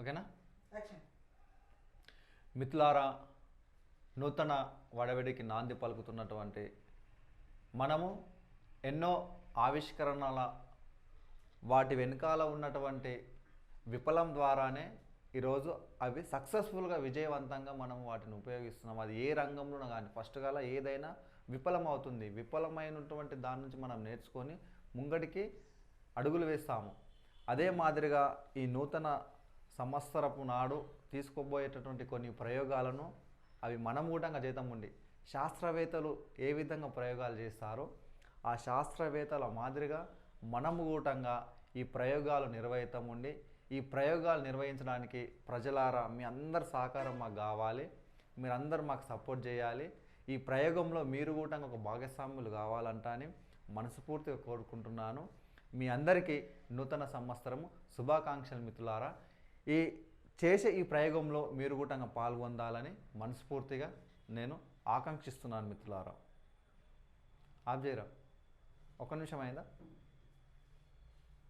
ఓకేనా? మిత్రులారా నూతన వడవడికి నాంది పలుకుతున్నటువంటి మనము ఎన్నో ఆవిష్కరణల వాటి వెనకాల ఉన్నటువంటి విఫలం ద్వారానే ఈరోజు అవి సక్సెస్ఫుల్గా విజయవంతంగా మనం వాటిని ఉపయోగిస్తున్నాం. అది ఏ రంగంలో కానీ ఫస్ట్ గల ఏదైనా విఫలం అవుతుంది విఫలమైనటువంటి దాని నుంచి మనం నేర్చుకొని ముంగడికి అడుగులు వేస్తాము. అదే మాదిరిగా ఈ నూతన సంవత్సరపు నాడు తీసుకోబోయేటటువంటి కొన్ని ప్రయోగాలను అవి మనం జీతం ఉండి శాస్త్రవేత్తలు ఏ విధంగా ప్రయోగాలు చేస్తారో ఆ శాస్త్రవేత్తల మాదిరిగా మనము ఈ ప్రయోగాలు నిర్వహితం ఉండి ఈ ప్రయోగాలు నిర్వహించడానికి ప్రజలారా మీ అందరి సహకారం మాకు కావాలి మీరందరూ మాకు సపోర్ట్ చేయాలి. ఈ ప్రయోగంలో మీరు కూడా ఒక భాగస్వాములు కావాలంట అని మనస్ఫూర్తిగా కోరుకుంటున్నాను. మీ అందరికీ నూతన సంవత్సరము శుభాకాంక్షలు మిత్రులారా. ఈ చేసే ఈ ప్రయోగంలో మీరు కూడా పాల్గొందాలని మనస్ఫూర్తిగా నేను ఆకాంక్షిస్తున్నాను మిత్రులారా. ఆప్ ఒక నిమిషం అయిందా?